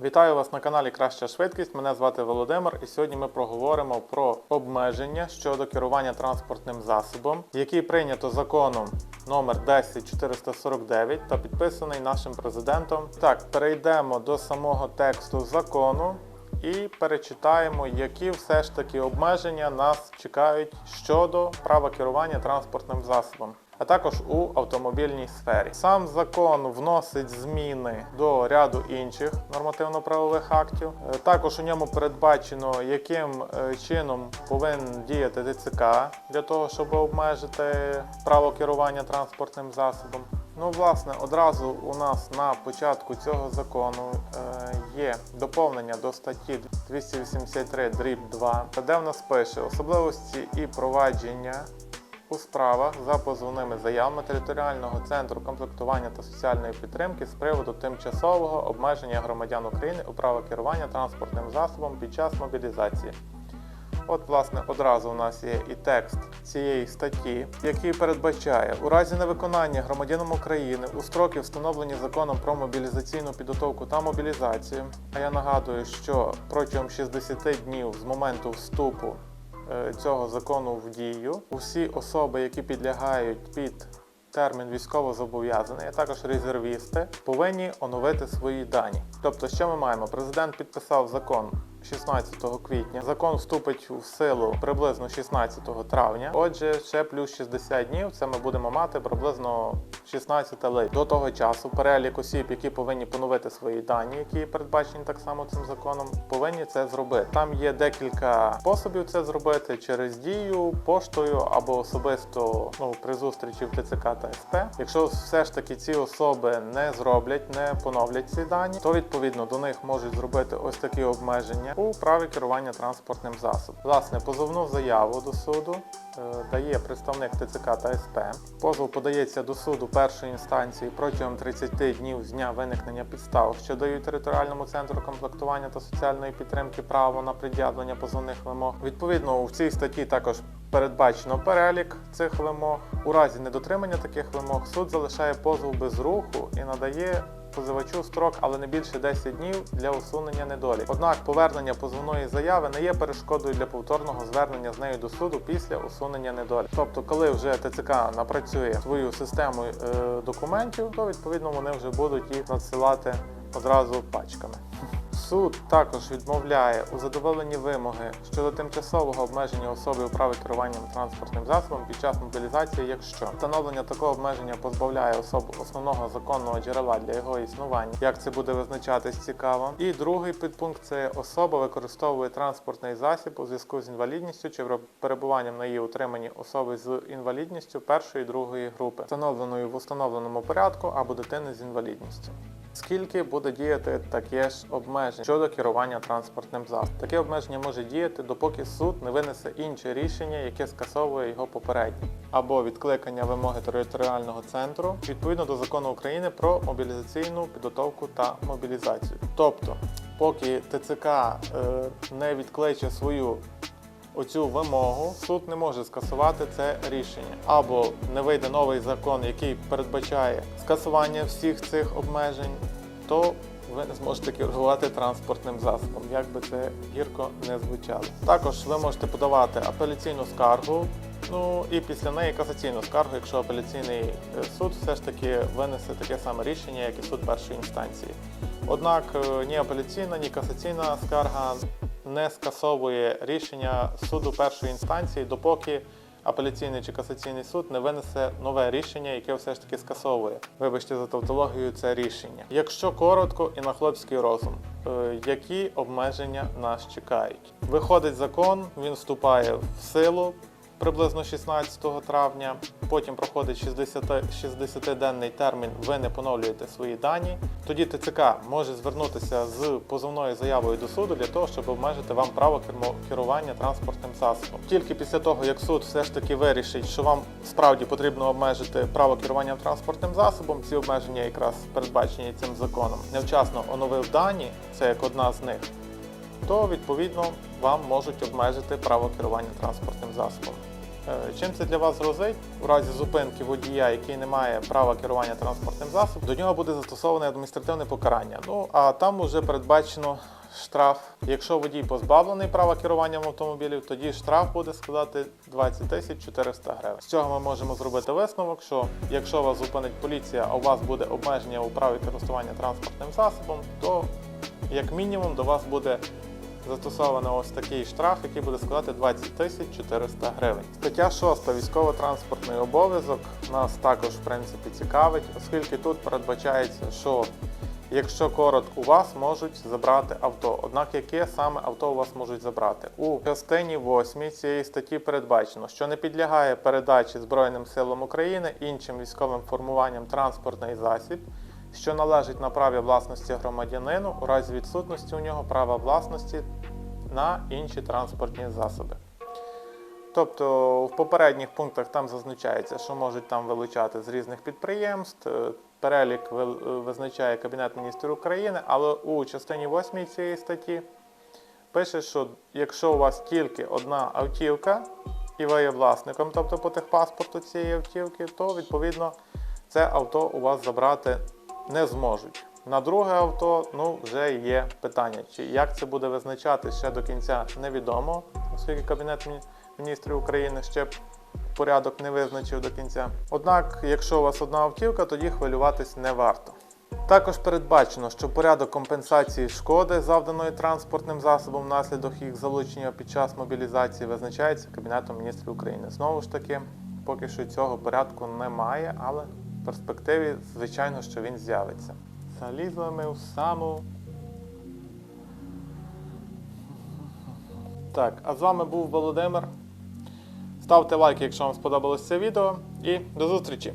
Вітаю вас на каналі Краща швидкість. Мене звати Володимир, і сьогодні ми проговоримо про обмеження щодо керування транспортним засобом, який прийнято законом номер 10449 та підписаний нашим президентом. Так, перейдемо до самого тексту закону і перечитаємо, які все ж таки обмеження нас чекають щодо права керування транспортним засобом. А також у автомобільній сфері. Сам закон вносить зміни до ряду інших нормативно-правових актів. Е, Також у ньому передбачено, яким е, чином повинен діяти ТЦК для того, щоб обмежити право керування транспортним засобом. Ну, власне, одразу у нас на початку цього закону е, є доповнення до статті 283 дріб 2, де в нас пише особливості і провадження у справах за позовними заявами територіального центру комплектування та соціальної підтримки з приводу тимчасового обмеження громадян України у право керування транспортним засобом під час мобілізації. От, власне, одразу у нас є і текст цієї статті, який передбачає у разі невиконання громадянам України у строки, встановлені законом про мобілізаційну підготовку та мобілізацію. А я нагадую, що протягом 60 днів з моменту вступу цього закону в дію усі особи, які підлягають під термін військовозобов'язаний, а також резервісти, повинні оновити свої дані. Тобто, що ми маємо? Президент підписав закон 16 квітня. Закон вступить в силу приблизно 16 травня. Отже, ще плюс 60 днів. Це ми будемо мати приблизно 16 липня. До того часу перелік осіб, які повинні поновити свої дані, які передбачені так само цим законом, повинні це зробити. Там є декілька способів це зробити через дію, поштою або особисто ну, при зустрічі в ТЦК та СП. Якщо все ж таки ці особи не зроблять, не поновлять ці дані, то відповідно до них можуть зробити ось такі обмеження у праві керування транспортним засобом. Власне, позовну заяву до суду е, дає представник ТЦК та СП. Позов подається до суду першої інстанції протягом 30 днів з дня виникнення підстав, що дають територіальному центру комплектування та соціальної підтримки право на пред'явлення позовних вимог. Відповідно, в цій статті також передбачено перелік цих вимог. У разі недотримання таких вимог суд залишає позов без руху і надає позивачу строк, але не більше 10 днів для усунення недолік. Однак повернення позовної заяви не є перешкодою для повторного звернення з нею до суду після усунення недолік. Тобто, коли вже ТЦК напрацює свою систему е, документів, то відповідно вони вже будуть їх надсилати одразу пачками. Суд також відмовляє у задоволенні вимоги щодо тимчасового обмеження особи у праві керування транспортним засобом під час мобілізації, якщо встановлення такого обмеження позбавляє особу основного законного джерела для його існування, як це буде визначатись цікаво. І другий підпункт це особа використовує транспортний засіб у зв'язку з інвалідністю чи перебуванням на її утриманні особи з інвалідністю першої і другої групи, встановленою в установленому порядку або дитини з інвалідністю. Скільки буде діяти таке ж обмеження щодо керування транспортним засобом? Таке обмеження може діяти, допоки суд не винесе інше рішення, яке скасовує його попереднє, або відкликання вимоги територіального центру відповідно до закону України про мобілізаційну підготовку та мобілізацію. Тобто, поки ТЦК е, не відкличе свою оцю вимогу, суд не може скасувати це рішення. Або не вийде новий закон, який передбачає скасування всіх цих обмежень, то ви не зможете керувати транспортним засобом, як би це гірко не звучало. Також ви можете подавати апеляційну скаргу. Ну і після неї касаційну скаргу, якщо апеляційний е, суд все ж таки винесе таке саме рішення, як і суд першої інстанції. Однак е, ні апеляційна, ні касаційна скарга не скасовує рішення суду першої інстанції, допоки апеляційний чи касаційний суд не винесе нове рішення, яке все ж таки скасовує. Вибачте за тавтологію, це рішення. Якщо коротко і на хлопський розум, е, які обмеження нас чекають? Виходить закон, він вступає в силу. Приблизно 16 травня, потім проходить 60 60-денний термін, ви не поновлюєте свої дані. Тоді ТЦК може звернутися з позовною заявою до суду для того, щоб обмежити вам право керування транспортним засобом. Тільки після того, як суд все ж таки вирішить, що вам справді потрібно обмежити право керування транспортним засобом, ці обмеження якраз передбачені цим законом, невчасно оновив дані, це як одна з них, то відповідно вам можуть обмежити право керування транспортним засобом. Е, Чим це для вас грозить? У разі зупинки водія, який не має права керування транспортним засобом, до нього буде застосоване адміністративне покарання. Ну а там вже передбачено штраф. Якщо водій позбавлений права керування автомобілів, тоді штраф буде складати 20 тисяч 400 гривень. З цього ми можемо зробити висновок, що якщо вас зупинить поліція, а у вас буде обмеження у праві користування транспортним засобом, то як мінімум до вас буде застосовано ось такий штраф, який буде складати 20 тисяч 400 гривень. Стаття 6. Військово-транспортний обов'язок нас також в принципі цікавить, оскільки тут передбачається, що якщо коротко, у вас можуть забрати авто. Однак яке саме авто у вас можуть забрати? У частині 8 цієї статті передбачено, що не підлягає передачі Збройним силам України іншим військовим формуванням транспортний засіб що належить на праві власності громадянину у разі відсутності у нього права власності на інші транспортні засоби. Тобто в попередніх пунктах там зазначається, що можуть там вилучати з різних підприємств. е, Перелік визначає Кабінет міністрів України, але у частині 8 цієї статті пише, що якщо у вас тільки одна автівка і ви є власником, тобто по техпаспорту цієї автівки, то відповідно це авто у вас забрати не зможуть. На друге авто ну, вже є питання. Чи як це буде визначати ще до кінця невідомо, оскільки Кабінет міністрів України ще порядок не визначив до кінця. Однак, якщо у вас одна автівка, тоді хвилюватись не варто. Також передбачено, що порядок компенсації шкоди, завданої транспортним засобом внаслідок їх залучення під час мобілізації, визначається Кабінетом міністрів України. Знову ж таки, поки що цього порядку немає, але перспективі, звичайно, що він з'явиться. Залізли в саму. Так, а з вами був Володимир. Ставте лайк, якщо вам сподобалося це відео, і до зустрічі!